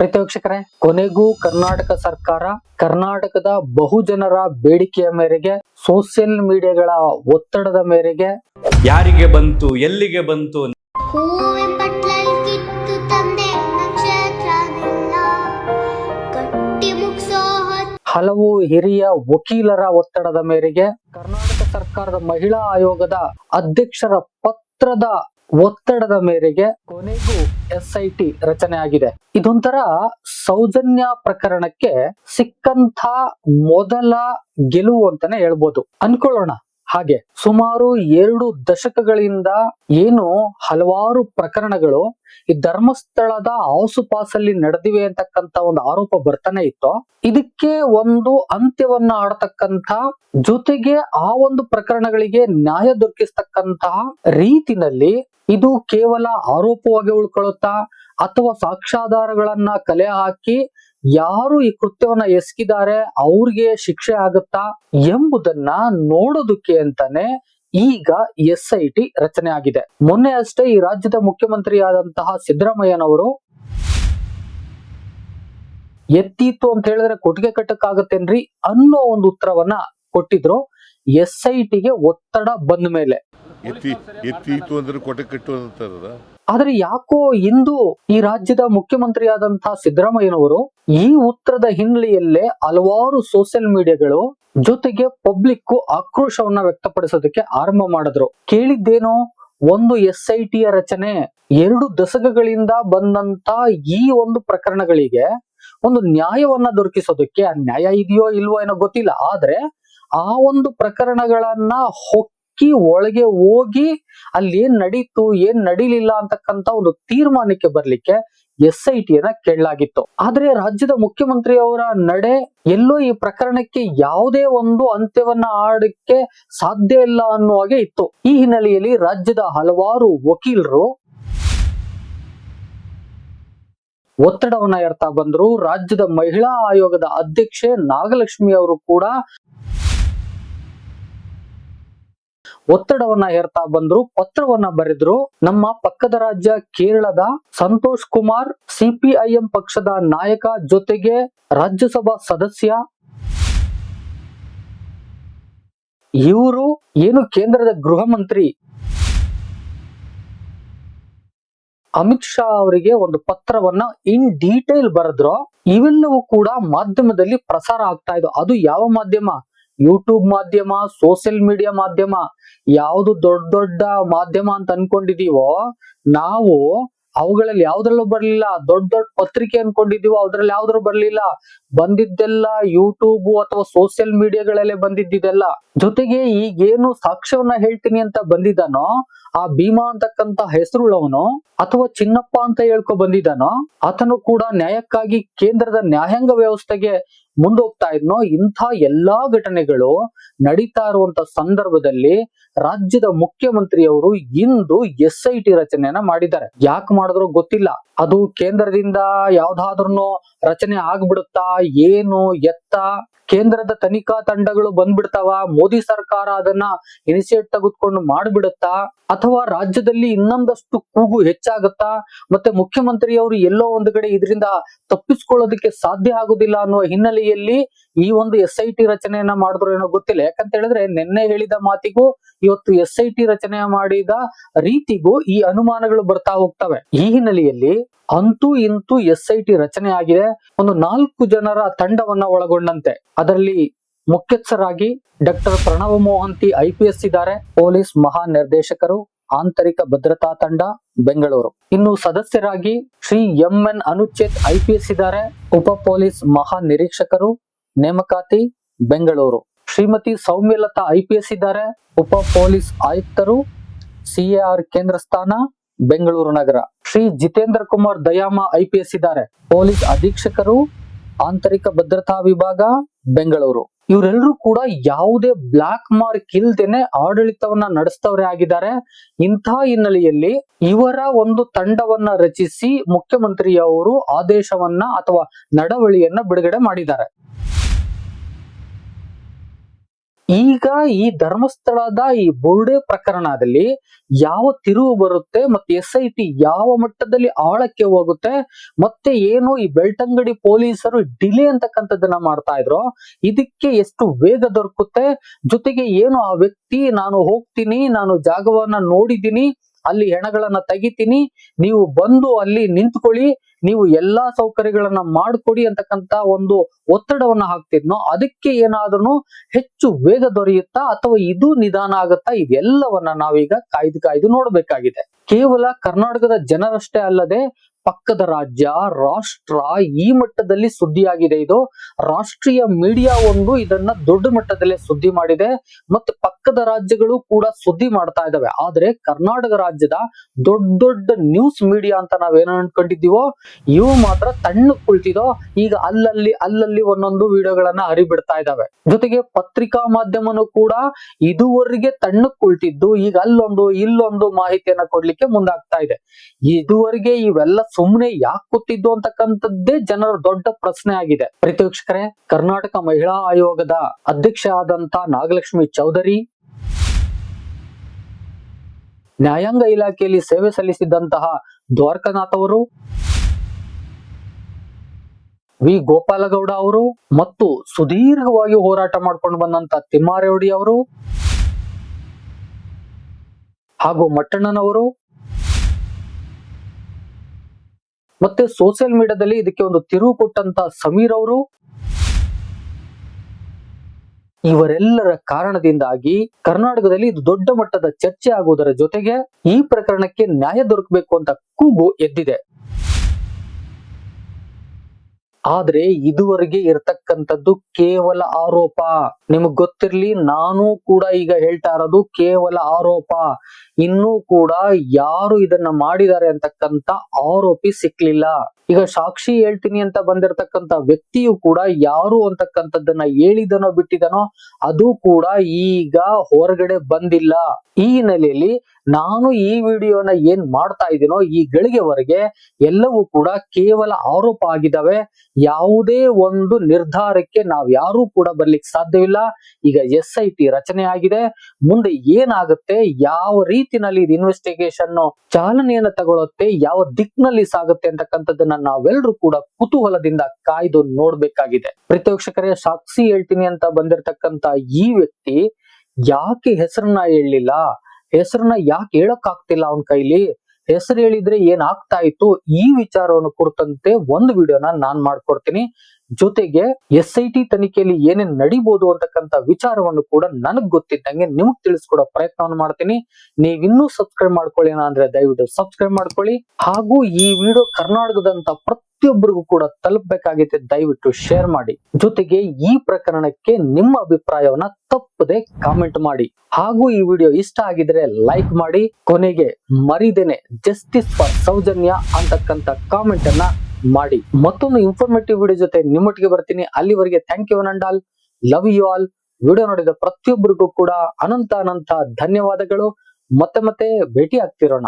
ಪ್ರೀತಿ ವೀಕ್ಷಕರೇ ಕೊನೆಗೂ ಕರ್ನಾಟಕ ಸರ್ಕಾರ ಕರ್ನಾಟಕದ ಬಹುಜನರ ಬೇಡಿಕೆಯ ಮೇರೆಗೆ ಸೋಷಿಯಲ್ ಮೀಡಿಯಾಗಳ ಒತ್ತಡದ ಮೇರೆಗೆ ಯಾರಿಗೆ ಬಂತು ಎಲ್ಲಿಗೆ ಬಂತು? ಹೂವಿನ ಬಟ್ಲಲ್ಲಿ ಕಿತ್ತು ತಂದೆ ನಕ್ಷತ್ರನೆಲ್ಲ ಕಟ್ಟಿ ಮುಗ್ಸೋ ಹೊತ್ತು ಹಲವು ಹಿರಿಯ ವಕೀಲರ ಒತ್ತಡದ ಮೇರೆಗೆ ಕರ್ನಾಟಕ ಸರ್ಕಾರದ ಮಹಿಳಾ ಆಯೋಗದ ಅಧ್ಯಕ್ಷರ ಪತ್ರದ ಒತ್ತಡದ ಮೇರೆಗೆ ಕೊನೆಗೂ ಎಸ್ ಐ ಟಿ ರಚನೆ ಆಗಿದೆ. ಇದೊಂಥರ ಸೌಜನ್ಯ ಪ್ರಕರಣಕ್ಕೆ ಸಿಕ್ಕಂತ ಮೊದಲ ಗೆಲುವು ಅಂತಾನೆ ಹೇಳ್ಬೋದು. ಅನ್ಕೊಳ್ಳೋಣ. ಹಾಗೆ ಸುಮಾರು ಎರಡು ದಶಕಗಳಿಂದ ಏನು ಹಲವಾರು ಪ್ರಕರಣಗಳು ಈ ಧರ್ಮಸ್ಥಳದ ಆಸುಪಾಸಲ್ಲಿ ನಡೆದಿವೆ ಅಂತಕ್ಕಂತ ಒಂದು ಆರೋಪ ಬರ್ತಾನೆ ಇತ್ತು. ಇದಕ್ಕೆ ಒಂದು ಅಂತ್ಯವನ್ನ ಆಡತಕ್ಕಂತ ಜೊತೆಗೆ ಆ ಒಂದು ಪ್ರಕರಣಗಳಿಗೆ ನ್ಯಾಯ ದೊರಕಿಸ್ತಕ್ಕಂತಹ ರೀತಿನಲ್ಲಿ ಇದು ಕೇವಲ ಆರೋಪವಾಗಿ ಉಳ್ಕೊಳ್ಳುತ್ತಾ ಅಥವಾ ಸಾಕ್ಷ್ಯಾಧಾರಗಳನ್ನ ಕಲೆ ಹಾಕಿ ಯಾರು ಈ ಕೃತ್ಯವನ್ನ ಎಸಗಿದ್ದಾರೆ, ಅವ್ರಿಗೆ ಶಿಕ್ಷೆ ಆಗುತ್ತಾ ಎಂಬುದನ್ನ ನೋಡೋದಕ್ಕೆ ಅಂತಾನೆ ಈಗ ಎಸ್ ಐ ಟಿ ರಚನೆ ಆಗಿದೆ. ಮೊನ್ನೆ ಅಷ್ಟೇ ಈ ರಾಜ್ಯದ ಮುಖ್ಯಮಂತ್ರಿಯಾದಂತಹ ಸಿದ್ದರಾಮಯ್ಯನವರು ಎತ್ತಿತ್ತು ಅಂತ ಹೇಳಿದ್ರೆ ಕೊಟ್ಟಿಗೆ ಕಟ್ಟಕ್ಕಾಗತ್ತೇನ್ರಿ ಅನ್ನೋ ಒಂದು ಉತ್ತರವನ್ನ ಕೊಟ್ಟಿದ್ರು. ಎಸ್ ಐ ಟಿಗೆ ಒತ್ತಡ ಬಂದ ಮೇಲೆ. ಎತ್ತಿ ಅಂದ್ರೆ ಕೊಟ್ಟೆ ಕಟ್ಟು ಅಂತಾರದ ಆದ್ರೆ ಯಾಕೋ ಇಂದು ಈ ರಾಜ್ಯದ ಮುಖ್ಯಮಂತ್ರಿಯಾದಂತಹ ಸಿದ್ದರಾಮಯ್ಯನವರು ಈ ಉತ್ತರದ ಹಿನ್ನೆಲೆಯಲ್ಲೇ ಹಲವಾರು ಸೋಷಿಯಲ್ ಮೀಡಿಯಾಗಳು ಜೊತೆಗೆ ಪಬ್ಲಿಕ್ ಆಕ್ರೋಶವನ್ನ ವ್ಯಕ್ತಪಡಿಸೋದಕ್ಕೆ ಆರಂಭ ಮಾಡಿದ್ರು. ಕೇಳಿದ್ದೇನೋ ಒಂದು ಎಸ್ ಐ ಟಿಯ ರಚನೆ ಎರಡು ದಶಕಗಳಿಂದ ಬಂದಂತ ಈ ಒಂದು ಪ್ರಕರಣಗಳಿಗೆ ಒಂದು ನ್ಯಾಯವನ್ನ ದೊರಕಿಸೋದಕ್ಕೆ ಆ ನ್ಯಾಯ ಇದೆಯೋ ಇಲ್ವೋ ಏನೋ ಗೊತ್ತಿಲ್ಲ. ಆದ್ರೆ ಆ ಒಂದು ಪ್ರಕರಣಗಳನ್ನ ಹೊಕ್ಕಿ ಒಳಗೆ ಹೋಗಿ ಅಲ್ಲಿ ಏನ್ ನಡೀತು, ಏನ್ ನಡೀಲಿಲ್ಲ ಅಂತಕ್ಕಂತ ಒಂದು ತೀರ್ಮಾನಕ್ಕೆ ಬರ್ಲಿಕ್ಕೆ ಎಸ್ ಐ ಟಿಯನ್ನ ಕೇಳಲಾಗಿತ್ತು. ಆದ್ರೆ ರಾಜ್ಯದ ಮುಖ್ಯಮಂತ್ರಿ ಅವರ ನಡೆ ಎಲ್ಲೋ ಈ ಪ್ರಕರಣಕ್ಕೆ ಯಾವುದೇ ಒಂದು ಅಂತ್ಯವನ್ನ ಆಡಕ್ಕೆ ಸಾಧ್ಯ ಇಲ್ಲ ಅನ್ನೋ ಹಾಗೆ ಇತ್ತು. ಈ ಹಿನ್ನೆಲೆಯಲ್ಲಿ ರಾಜ್ಯದ ಹಲವಾರು ವಕೀಲರು ಒತ್ತಡವನ್ನ ಏರ್ತಾ ಬಂದ್ರು. ರಾಜ್ಯದ ಮಹಿಳಾ ಆಯೋಗದ ಅಧ್ಯಕ್ಷೆ ನಾಗಲಕ್ಷ್ಮಿ ಅವರು ಕೂಡ ಒತ್ತಡವನ್ನ ಹೇರ್ತಾ ಬಂದ್ರು, ಪತ್ರವನ್ನ ಬರೆದ್ರು. ನಮ್ಮ ಪಕ್ಕದ ರಾಜ್ಯ ಕೇರಳದ ಸಂತೋಷ್ ಕುಮಾರ್, ಸಿಪಿಐಎಂ ಪಕ್ಷದ ನಾಯಕ ಜೊತೆಗೆ ರಾಜ್ಯಸಭಾ ಸದಸ್ಯ. ಇವರು ಏನು ಕೇಂದ್ರದ ಗೃಹ ಮಂತ್ರಿ? ಅಮಿತ್ ಶಾ ಅವರಿಗೆ ಒಂದು ಪತ್ರವನ್ನ ಇನ್ ಡೀಟೇಲ್ ಬರೆದ್ರು. ಇವೆಲ್ಲವೂ ಕೂಡ ಮಾಧ್ಯಮದಲ್ಲಿ ಪ್ರಸಾರ ಆಗ್ತಾ ಇದ್ದು, ಅದು ಯಾವ ಮಾಧ್ಯಮ? ಯೂಟ್ಯೂಬ್ ಮಾಧ್ಯಮ ಸೋಷಿಯಲ್ ಮೀಡಿಯಾ ಮಾಧ್ಯಮ, ಯಾವುದು ದೊಡ್ಡ ದೊಡ್ಡ ಮಾಧ್ಯಮ ಅಂತ ಅನ್ಕೊಂಡಿದೀವೋ, ನಾವು ಅವುಗಳಲ್ಲಿ ಯಾವ್ದ್ರಲ್ಲೂ ಬರ್ಲಿಲ್ಲ. ದೊಡ್ಡ ದೊಡ್ಡ ಪತ್ರಿಕೆ ಅನ್ಕೊಂಡಿದೀವೋ, ಅದ್ರಲ್ಲಿ ಯಾವ್ದ್ರೂ ಬರ್ಲಿಲ್ಲ. ಬಂದಿದ್ದೆಲ್ಲ ಯೂಟ್ಯೂಬ್ ಅಥವಾ ಸೋಷಿಯಲ್ ಮೀಡಿಯಾಗಳಲ್ಲೇ ಬಂದಿದ್ದಿದೆಲ್ಲ. ಜೊತೆಗೆ ಈಗೇನು ಸಾಕ್ಷ್ಯವನ್ನ ಹೇಳ್ತೀನಿ ಅಂತ ಬಂದಿದ್ದಾನೋ, ಆ ಭೀಮಾ ಅಂತಕ್ಕಂತ ಹೆಸರುಳ್ಳವನು, ಅಥವಾ ಚಿನ್ನಪ್ಪ ಅಂತ ಹೇಳ್ಕೊ ಬಂದಿದ್ದಾನೋ, ಆತನು ಕೂಡ ನ್ಯಾಯಕ್ಕಾಗಿ ಕೇಂದ್ರದ ನ್ಯಾಯಾಂಗ ವ್ಯವಸ್ಥೆಗೆ ಮುಂದೋಗ್ತಾ ಇದ್ನೋ, ಇಂಥ ಎಲ್ಲಾ ಘಟನೆಗಳು ನಡೀತಾ ಇರುವಂತ ಸಂದರ್ಭದಲ್ಲಿ ರಾಜ್ಯದ ಮುಖ್ಯಮಂತ್ರಿಯವರು ಇಂದು ಎಸ್ ಐ ಟಿ ರಚನೆಯನ್ನ ಮಾಡಿದ್ದಾರೆ. ಯಾಕೆ ಮಾಡಿದ್ರು ಗೊತ್ತಿಲ್ಲ. ಅದು ಕೇಂದ್ರದಿಂದ ಯಾವ್ದಾದ್ರೂ ರಚನೆ ಆಗ್ಬಿಡುತ್ತಾ, ಏನು ಎತ್ತ? ಕೇಂದ್ರದ ತನಿಖಾ ತಂಡಗಳು ಬಂದ್ಬಿಡ್ತಾವ, ಮೋದಿ ಸರ್ಕಾರ ಅದನ್ನ ಇನಿಷಿಯೇಟ್ ತೆಗೆದುಕೊಂಡು ಮಾಡ್ಬಿಡುತ್ತಾ, ಅಥವಾ ರಾಜ್ಯದಲ್ಲಿ ಇನ್ನೊಂದಷ್ಟು ಕೂಗು ಹೆಚ್ಚಾಗುತ್ತಾ, ಮತ್ತೆ ಮುಖ್ಯಮಂತ್ರಿಯವರು ಎಲ್ಲೋ ಒಂದು ಕಡೆ ಇದರಿಂದ ತಪ್ಪಿಸ್ಕೊಳ್ಳೋದಕ್ಕೆ ಸಾಧ್ಯ ಆಗುದಿಲ್ಲ ಅನ್ನುವ ಹಿನ್ನೆಲೆಯಲ್ಲಿ ಈ ಒಂದು ಎಸ್ ಐ ಟಿ ರಚನೆಯನ್ನ ಮಾಡಿದ್ರು ಏನೋ ಗೊತ್ತಿಲ್ಲ. ಯಾಕಂತ ಹೇಳಿದ್ರೆ ನಿನ್ನೆ ಹೇಳಿದ ಮಾತಿಗೂ ಇವತ್ತು ಎಸ್ ಐ ಟಿ ರಚನೆ ಮಾಡಿದ ರೀತಿಗೂ ಈ ಅನುಮಾನಗಳು ಬರ್ತಾ ಹೋಗ್ತವೆ. ಈ ಹಿನ್ನೆಲೆಯಲ್ಲಿ ಅಂತೂ ಇಂತೂ ಎಸ್ ಐ ಟಿ ರಚನೆ ಆಗಿದೆ. ಒಂದು ನಾಲ್ಕು ಜನರ ತಂಡವನ್ನ ಒಳಗೊಂಡಂತೆ. ಅದರಲ್ಲಿ ಮುಖ್ಯಸ್ಥರಾಗಿ doctor Pranav Mohanty I P S ಇದ್ದಾರೆ. ಪೊಲೀಸ್ ಮಹಾ ನಿರ್ದೇಶಕರು ಆಂತರಿಕ ಭದ್ರತಾ ತಂಡ ಬೆಂಗಳೂರು. ಇನ್ನು ಸದಸ್ಯರಾಗಿ Shri M N Anuchet IPS ಇದ್ದಾರೆ. ಉಪ ಪೊಲೀಸ್ ಮಹಾ ನಿರೀಕ್ಷಕರು ನೇಮಕಾತಿ ಬೆಂಗಳೂರು. ಶ್ರೀಮತಿ ಸೌಮ್ಯಲತಾ ಐಪಿಎಸ್ ಇದ್ದಾರೆ. ಉಪ ಪೊಲೀಸ್ ಆಯುಕ್ತರು ಸಿಎಆರ್ ಕೇಂದ್ರ ಸ್ಥಾನ ಬೆಂಗಳೂರು ನಗರ. ಶ್ರೀ ಜಿತೇಂದ್ರ ಕುಮಾರ್ ದಯಾಮ ಐಪಿಎಸ್ ಇದ್ದಾರೆ. ಪೊಲೀಸ್ ಅಧೀಕ್ಷಕರು ಆಂತರಿಕ ಭದ್ರತಾ ವಿಭಾಗ ಬೆಂಗಳೂರು. ಇವರೆಲ್ಲರೂ ಕೂಡ ಯಾವುದೇ ಬ್ಲಾಕ್ ಮಾರ್ಕ್ ಇಲ್ದೇನೆ ಆಡಳಿತವನ್ನ ನಡೆಸ್ತವ್ರೆ ಆಗಿದ್ದಾರೆ. ಇಂಥ ಹಿನ್ನೆಲೆಯಲ್ಲಿ ಇವರ ಒಂದು ತಂಡವನ್ನ ರಚಿಸಿ ಮುಖ್ಯಮಂತ್ರಿಯವರು ಆದೇಶವನ್ನ ಅಥವಾ ನಡವಳಿಯನ್ನ ಬಿಡುಗಡೆ ಮಾಡಿದ್ದಾರೆ. ಈಗ ಈ ಧರ್ಮಸ್ಥಳದ ಈ ಬೋರ್ಡೆ ಪ್ರಕರಣದಲ್ಲಿ ಯಾವ ತಿರುವು ಬರುತ್ತೆ ಮತ್ತೆ ಎಸ್ ಐ ಟಿ ಯಾವ ಮಟ್ಟದಲ್ಲಿ ಆಳಕ್ಕೆ ಹೋಗುತ್ತೆ ಮತ್ತೆ ಏನು ಈ ಬೆಳ್ತಂಗಡಿ ಪೊಲೀಸರು ಡಿಲೇ ಅಂತಕ್ಕಂಥದ್ದನ್ನ ಮಾಡ್ತಾ ಇದ್ರು, ಇದಕ್ಕೆ ಎಷ್ಟು ವೇಗ ದೊರಕುತ್ತೆ? ಜೊತೆಗೆ ಏನು ಆ ವ್ಯಕ್ತಿ ನಾನು ಹೋಗ್ತೀನಿ, ನಾನು ಜಾಗವನ್ನ ನೋಡಿದ್ದೀನಿ ಅಲ್ಲಿ ಹೆಣಗಳನ್ನ ತೆಗಿತೀನಿ, ನೀವು ಬಂದು ಅಲ್ಲಿ ನಿಂತ್ಕೊಳ್ಳಿ, ನೀವು ಎಲ್ಲಾ ಸೌಕರ್ಯಗಳನ್ನ ಮಾಡಿಕೊಡಿ ಅಂತಕ್ಕಂತ ಒಂದು ಒತ್ತಡವನ್ನ ಹಾಕ್ತಿದ್ನೋ ಅದಕ್ಕೆ ಏನಾದ್ರೂ ಹೆಚ್ಚು ವೇಗ ದೊರೆಯುತ್ತಾ ಅಥವಾ ಇದು ನಿಧಾನ ಆಗುತ್ತಾ ಇದೆಲ್ಲವನ್ನ ನಾವೀಗ ಕಾಯ್ದು ಕಾಯ್ದು ನೋಡ್ಬೇಕಾಗಿದೆ. ಕೇವಲ ಕರ್ನಾಟಕದ ಜನರಷ್ಟೇ ಅಲ್ಲದೆ ಪಕ್ಕದ ರಾಜ್ಯ, ರಾಷ್ಟ್ರ ಈ ಮಟ್ಟದಲ್ಲಿ ಸುದ್ದಿಯಾಗಿದೆ. ಇದು ರಾಷ್ಟ್ರೀಯ ಮೀಡಿಯಾ ಒಂದು ಇದನ್ನ ದೊಡ್ಡ ಮಟ್ಟದಲ್ಲಿ ಸುದ್ದಿ ಮಾಡಿದೆ. ಮತ್ತೆ ಪಕ್ಕದ ರಾಜ್ಯಗಳು ಕೂಡ ಸುದ್ದಿ ಮಾಡ್ತಾ ಇದಾವೆ ಆದ್ರೆ ಕರ್ನಾಟಕ ರಾಜ್ಯದ ದೊಡ್ಡ ದೊಡ್ಡ ನ್ಯೂಸ್ ಮೀಡಿಯಾ ಅಂತ ನಾವೇನ ಅನ್ಕೊಂಡಿದ್ದೀವೋ, ಇವು ಮಾತ್ರ ತಣ್ಣ ಕುಳಿತಿದೋ, ಈಗ ಅಲ್ಲಲ್ಲಿ ಅಲ್ಲಲ್ಲಿ ಒಂದೊಂದು ವಿಡಿಯೋಗಳನ್ನ ಹರಿಬಿಡ್ತಾ ಇದಾವೆ ಜೊತೆಗೆ ಪತ್ರಿಕಾ ಮಾಧ್ಯಮನು ಕೂಡ ಇದುವರೆಗೆ ತಣ್ಣ ಕುಳಿತಿದ್ದು, ಈಗ ಅಲ್ಲೊಂದು, ಇಲ್ಲೊಂದು ಮಾಹಿತಿಯನ್ನ ಕೊಡ್ಲಿಕ್ಕೆ ಮುಂದಾಗ್ತಾ ಇದೆ. ಇದುವರೆಗೆ ಇವೆಲ್ಲ ಸುಮ್ಮನೆ ಯಾಕೆ ಕೂತಿದ್ದು ಅಂತಕ್ಕಂಥದ್ದೇ ಜನರ ದೊಡ್ಡ ಪ್ರಶ್ನೆ ಆಗಿದೆ. ಪ್ರೀತಿ ವೀಕ್ಷಕರೇ ಕರ್ನಾಟಕ ಮಹಿಳಾ ಆಯೋಗದ ಅಧ್ಯಕ್ಷ ಆದಂತ ನಾಗಲಕ್ಷ್ಮಿ ಚೌಧರಿ, ನ್ಯಾಯಾಂಗ ಇಲಾಖೆಯಲ್ಲಿ ಸೇವೆ ಸಲ್ಲಿಸಿದ್ದಂತಹ ದ್ವಾರಕನಾಥ್ ಅವರು, ವಿ. ಗೋಪಾಲಗೌಡ ಅವರು ಮತ್ತು ಸುದೀರ್ಘವಾಗಿ ಹೋರಾಟ ಮಾಡಿಕೊಂಡು ಬಂದಂತ ತಿಮ್ಮಾರೇವಡಿ ಅವರು ಹಾಗೂ ಮಟ್ಟಣ್ಣನವರು ಮತ್ತೆ ಸೋಷಿಯಲ್ ಮೀಡಿಯಾದಲ್ಲಿ ಇದಕ್ಕೆ ಒಂದು ತಿರುವು ಕೊಟ್ಟಂತ ಸಮೀರ್ ಅವರು. ಇವರೆಲ್ಲರ ಕಾರಣದಿಂದಾಗಿ ಕರ್ನಾಟಕದಲ್ಲಿ ಇದು ದೊಡ್ಡ ಮಟ್ಟದ ಚರ್ಚೆ ಆಗುವುದರ ಜೊತೆಗೆ ಈ ಪ್ರಕರಣಕ್ಕೆ ನ್ಯಾಯ ದೊರಕಬೇಕು ಅಂತ ಕೂಗು ಎದ್ದಿದೆ. ಆದ್ರೆ ಇದುವರೆಗೆ ಇರತಕ್ಕಂಥದ್ದು ಕೇವಲ ಆರೋಪ. ನಿಮಗ್ ಗೊತ್ತಿರ್ಲಿ, ನಾನು ಕೂಡ ಈಗ ಹೇಳ್ತಾ ಇರೋದು ಕೇವಲ ಆರೋಪ. ಇನ್ನೂ ಕೂಡ ಯಾರು ಇದನ್ನ ಮಾಡಿದ್ದಾರೆ ಅಂತಕ್ಕಂತ ಆರೋಪಿ ಸಿಕ್ಲಿಲ್ಲ. ಈಗ ಸಾಕ್ಷಿ ಹೇಳ್ತೀನಿ ಅಂತ ಬಂದಿರತಕ್ಕಂತ ವ್ಯಕ್ತಿಯು ಕೂಡ ಯಾರು ಅಂತಕ್ಕಂಥದ್ದನ್ನ ಹೇಳಿದನೋ ಬಿಟ್ಟಿದನೋ ಅದು ಕೂಡ ಈಗ ಹೊರಗಡೆ ಬಂದಿಲ್ಲ. ಈ ಹಿನ್ನೆಲೆಯಲ್ಲಿ ನಾನು ಈ ವಿಡಿಯೋನ ಏನ್ ಮಾಡ್ತಾ ಇದ್ದೀನೋ ಈ ಗಳಿಗೆವರೆಗೆ ಎಲ್ಲವೂ ಕೂಡ ಕೇವಲ ಆರೋಪ ಆಗಿದ್ದಾವೆ. ಯಾವುದೇ ಒಂದು ನಿರ್ಧಾರಕ್ಕೆ ನಾವ್ ಯಾರು ಕೂಡ ಬರ್ಲಿಕ್ಕೆ ಸಾಧ್ಯವಿಲ್ಲ. ಈಗ ಎಸ್ ಐ ಟಿ ರಚನೆ ಆಗಿದೆ. ಮುಂದೆ ಏನಾಗುತ್ತೆ? ಯಾವ ರೀತಿನಲ್ಲಿ ಇದು ಇನ್ವೆಸ್ಟಿಗೇಷನ್ ಚಾಲನೆಯನ್ನ ತಗೊಳುತ್ತೆ? ಯಾವ ದಿಕ್ಕಿನಲ್ಲಿ ಸಾಗುತ್ತೆ ಅಂತಕ್ಕಂಥದ್ದನ್ನ ನಾವೆಲ್ಲರೂ ಕೂಡ ಕುತೂಹಲದಿಂದ ಕಾಯ್ದು ನೋಡ್ಬೇಕಾಗಿದೆ. ಪ್ರತ್ಯಕ್ಷಕರೇ ಸಾಕ್ಷಿ ಹೇಳ್ತೀನಿ ಅಂತ ಬಂದಿರತಕ್ಕಂತ ಈ ವ್ಯಕ್ತಿ ಯಾಕೆ ಹೆಸರನ್ನ ಹೇಳಲಿಲ್ಲ? ಹೆಸರನ್ನ ಯಾಕೆ ಹೇಳಕ್ ಆಗ್ತಿಲ್ಲ ಅವನ ಕೈಲಿ? ಹೆಸರು ಹೇಳಿದ್ರೆ ಏನಾಗ್ತಾ ಇತ್ತು ಈ ವಿಚಾರವನ್ನು ಕುರಿತಂತೆ ಒಂದು ವಿಡಿಯೋನ ನಾನ್ ಮಾಡ್ಕೊಡ್ತೀನಿ. ಜೊತೆಗೆ ಎಸ್ ಐ ಟಿ ತನಿಖೆಯಲ್ಲಿ ಏನೇನ್ ನಡಿಬಹುದು ಅಂತಕ್ಕಂಥ ವಿಚಾರವನ್ನು ಕೂಡ ನನಗ್ ಗೊತ್ತಿದ್ದಂಗೆ ನಿಮಗ್ ತಿಳಿಸ್ಕೊಡೋ ಪ್ರಯತ್ನವನ್ನು ಮಾಡ್ತೀನಿ. ನೀವಿನ್ನೂ ಸಬ್ಸ್ಕ್ರೈಬ್ ಮಾಡ್ಕೊಳ್ಳಿ ಅಂದ್ರೆ ದಯವಿಟ್ಟು ಸಬ್ಸ್ಕ್ರೈಬ್ ಮಾಡ್ಕೊಳ್ಳಿ. ಹಾಗೂ ಈ ವಿಡಿಯೋ ಕರ್ನಾಟಕದಂತ ಪ್ರತಿಯೊಬ್ಬರಿಗೂ ಕೂಡ ತಲುಪಬೇಕಾಗಿದೆ ದಯವಿಟ್ಟು ಶೇರ್ ಮಾಡಿ. ಜೊತೆಗೆ ಈ ಪ್ರಕರಣಕ್ಕೆ ನಿಮ್ಮ ಅಭಿಪ್ರಾಯವನ್ನ ತಪ್ಪದೆ ಕಾಮೆಂಟ್ ಮಾಡಿ. ಹಾಗೂ ಈ ವಿಡಿಯೋ ಇಷ್ಟ ಆಗಿದ್ರೆ ಲೈಕ್ ಮಾಡಿ. ಕೊನೆಗೆ ಮರಿದೇನೆ ಜಸ್ಟಿಸ್ ಫಾರ್ ಸೌಜನ್ಯ ಅಂತಕ್ಕಂತ ಕಾಮೆಂಟ್ ಅನ್ನ ಮಾಡಿ. ಮತ್ತೊಂದು ಇನ್ಫಾರ್ಮೇಟಿವ್ ವಿಡಿಯೋ ಜೊತೆ ನಿಮ್ಮೊಟ್ಟಿಗೆ ಬರ್ತೀನಿ. ಅಲ್ಲಿವರೆಗೆ thank you all love you all video ನೋಡಿದ ಪ್ರತಿಯೊಬ್ಬರಿಗೂ ಕೂಡ ಅನಂತ ಅನಂತ ಧನ್ಯವಾದಗಳು. ಮತ್ತೆ ಮತ್ತೆ ಭೇಟಿ ಆಗ್ತಿರೋಣ